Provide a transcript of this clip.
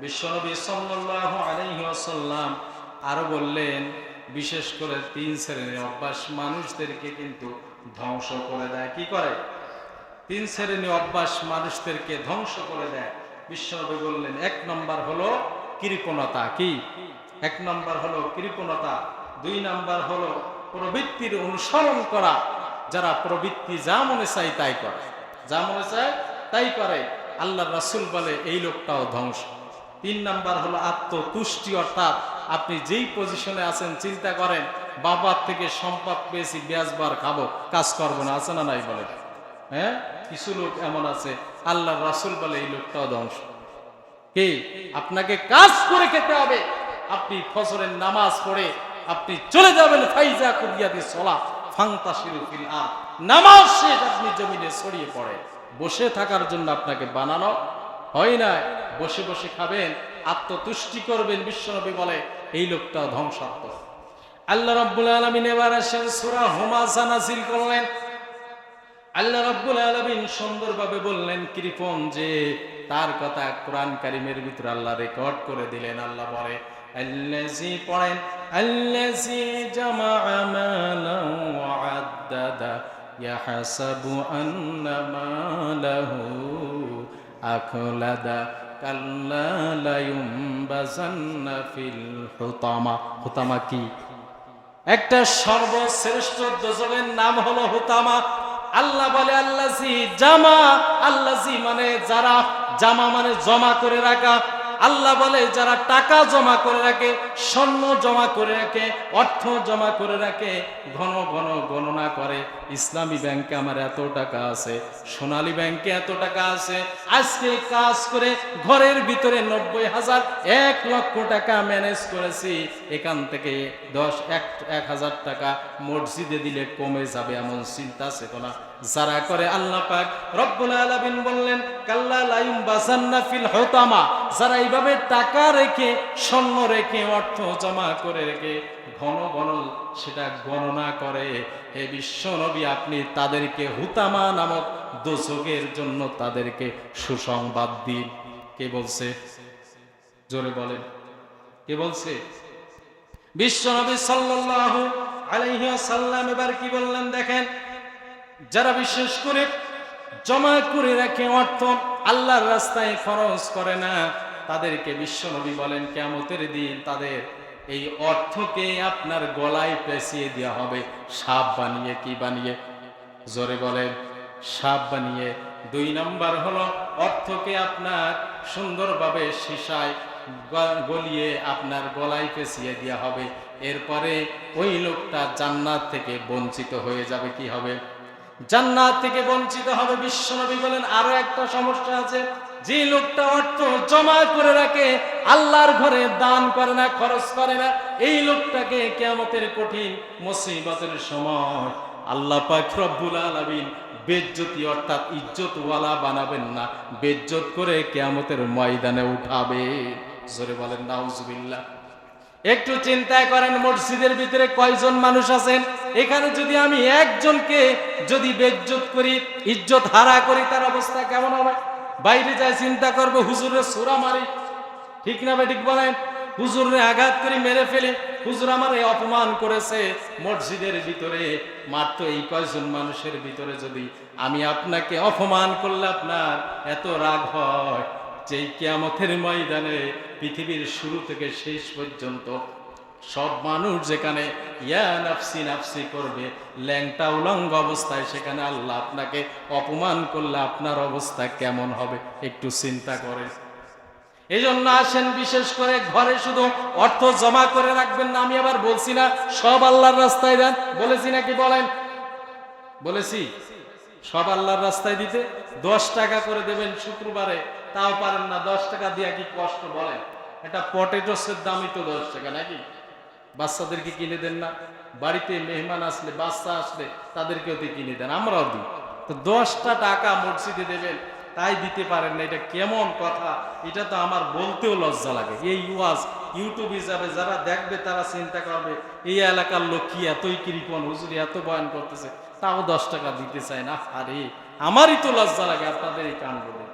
বিশ্বনবী সাল্লাল্লাহু আলাইহি ওয়াসাল্লাম আরও বললেন, বিশেষ করে তিন শ্রেণির অভ্যাস মানুষদেরকে কিন্তু ধ্বংস করে দেয়। কি করে? তিন শ্রেণি অভ্যাস মানুষদেরকে ধ্বংস করে দেয়। বিশ্বনবী বললেন, এক নম্বর হলো কৃপণতা। কি? এক নম্বর হলো কৃপণতা। দুই নম্বর হলো প্রবৃত্তির অনুসরণ করা। যারা প্রবৃত্তি যা মনে চায় তাই করে। যা মনে চায় তাই করে। আল্লাহ রাসুল বলে, এই লোকটাও ধ্বংস। তিন নাম্বার হলো আত্মতুষ্টি, অর্থাৎ আপনি যেই পজিশনে আছেন, চিন্তা করেন, বাবার থেকে সম্পদ পেয়েছি ব্যাসবার খাব, কাজ করব না, আছে না নাই বলে? হ্যাঁ? কিছু লোক এমন আছে আল্লাহ রাসূল বলে এই লোকটাও ধ্বংস। কে? আপনাকে কাজ করে খেতে হবে। আপনি ফজরের নামাজ পড়ে আপনি চলে যাবেন, ফাইজা কুদিয়াতি সলা ফাংতাশিরু ফিল আর নামাজ শেষ, আপনি জমিনে ছড়িয়ে পড়ে বসে থাকার জন্য আপনাকে বানানো হয় না বসে বসে খাবেন, আত্মতুষ্টি করবেন, বিশ্বনবী বলে, এই লোকটা ধ্বংসাত্মক। আল্লাহ রাব্বুল আলামিন এবার আসেন, সূরা হুমাযা নাযিল করলেন। আল্লাহ রাব্বুল আলামিন সুন্দরভাবে বললেন, কৃপন যে তার কথা কোরআন কারিমের ভিতরে আল্লাহ রেকর্ড করে দিলেন। আল্লাহ বলে আল্লাজি পড়েন আখলাদা কাল্লা লা ইউমবাজান্না ফিল হুতামা। হুতামা কি? একটা সর্বশ্রেষ্ঠ দোজকের নাম হলো হুতামা। আল্লাহ বলে আল্লাহ জামা, আল্লাহ মানে যারা, জামা মানে জমা করে রাখা। আল্লাহ বলে, যারা টাকা জমা করে রাখে, স্বর্ণ জমা করে রাখে, অর্থ জমা করে রাখে, ঘন ঘন গণনা করে, ইসলামী ব্যাংকে আমার এত টাকা আছে, সোনালী ব্যাংকে এত টাকা আছে, আজকে কাজ করে ঘরের ভিতরে নব্বই হাজার, এক লক্ষ টাকা ম্যানেজ করেছি, এখান থেকে দশ, এক এক হাজার টাকা মসজিদে দিলে কমে যাবে, এমন চিন্তা চেতনা যারা করে আল্লাহ পাক রব্বুল আলামিন বললেন, কাল্লা লাইম বাসান্না ফিল হতামা যারা এইভাবে টাকা রেখে, স্বর্ণ রেখে, অর্থ জমা করে রেখে ঘন ঘন সেটা গণনা করে, হে বিশ্ব নবী, আপনি তাদেরকে হুতামা নামক দোষকের জন্য তাদেরকে সুসংবাদ দিন। কে বলছে? জোরে বলেন। কে বলছে? বিশ্বনবী সাল্লাল্লাহু আলাইহি ওয়াসাল্লাম এবার কি বললেন দেখেন? যারা বিশেষ করে জমা করে রাখে অর্থ আল্লাহর রাস্তায় খরচ করে না, তাদেরকে বিশ্বনবী বলেন কেমতের দিন তাদের এই অর্থকে আপনার গলায় পেঁচিয়ে দেওয়া হবে। সাপ বানিয়ে কি বানিয়ে? জোরে বলেন, সাপ বানিয়ে। দুই নম্বর হলো, অর্থকে আপনার সুন্দরভাবে সীসায় গলিয়ে আপনার গলায় পেঁচিয়ে দেওয়া হবে। এরপরে ওই লোকটা জান্নাত থেকে বঞ্চিত হয়ে যাবে, কি হবে? জান্নাত থেকে বঞ্চিত হবে বিশ্বনবী বলেন, আরও একটা সমস্যা আছে। যে লোকটা অর্থ জমা করে রাখে, আল্লাহর ঘরে দান করে না, খরচ করে না, এই লোকটাকে কেয়ামতের কঠিন মুসিবতের সময় আল্লাহ পাক রব্বুল আলামিন বেজ্জতি অর্থাৎ ইজ্জতওয়ালা বানাবেন না, বেজ্জত করে কেয়ামতের ময়দানে উঠাবে জোরে বলেন, নাউজুবিল্লাহ। একটু চিন্তা করেন, মসজিদের ভিতরে কয়জন মানুষ আছেন? এখানে যদি আমি একজনকে যদি বেজ্জত করি, ইজ্জত হারা করি, তার অবস্থা কেমন হবে? বাইরে যাই চিন্তা করব, হুজুরের সুরা মারি। ঠিক না ঠিক বলেন? হুজুরে আঘাত করে, মেরে ফেলি। হুজুর আমার এই অপমান করেছে মসজিদের ভিতরে। মাত্র এই কয়জন মানুষের ভিতরে যদি আমি আপনাকে অপমান করলে আপনার এত রাগ হয়। যে কেয়ামতের ময়দানে পৃথিবীর শুরু থেকে শেষ পর্যন্ত সব মানুষ যেখানে ইয়া নাফসি নাফসি করবে, ল্যাংটা উলঙ্গ অবস্থায় সেখানে আল্লাহ আপনাকে অপমান করলে আপনার অবস্থা কেমন হবে একটু চিন্তা করেন। এই জন্য আসেন বিশেষ করে ঘরে শুধু অর্থ জমা করে রাখবেন না, আমি আবার বলছি না, সব আল্লাহর রাস্তায় দেন বলেছি নাকি বলেন? বলেছি? সব আল্লাহর রাস্তায় দিতে দশ টাকা করে দেবেন শুক্রবারে, তাও পারেন না, দশ টাকা দিয়া কি কষ্ট বলেন? এটা পটেটোসের দামই তো দশ টাকা, নাকি? বাচ্চাদেরকে কিনে দেন না। বাড়িতে মেহমান আসলে, বাচ্চা আসলে তাদেরকেও দিয়ে কিনে দেন, আমরাও দিই। তো দশটা টাকা মসজিদে দেবেন তাই দিতে পারেন না, এটা কেমন কথা? এটা তো আমার বলতেও লজ্জা লাগে। এই ওয়াজ ইউটিউব হিসাবে যারা দেখবে, তারা চিন্তা করবে, এই এলাকার লোক কি এতই কৃপন হুজুরি এত বয়ান করতেছে, তাও দশ টাকা দিতে চায় না? আরে, আমারই তো লজ্জা লাগে আপনাদের এই কাণ্ডগুলো।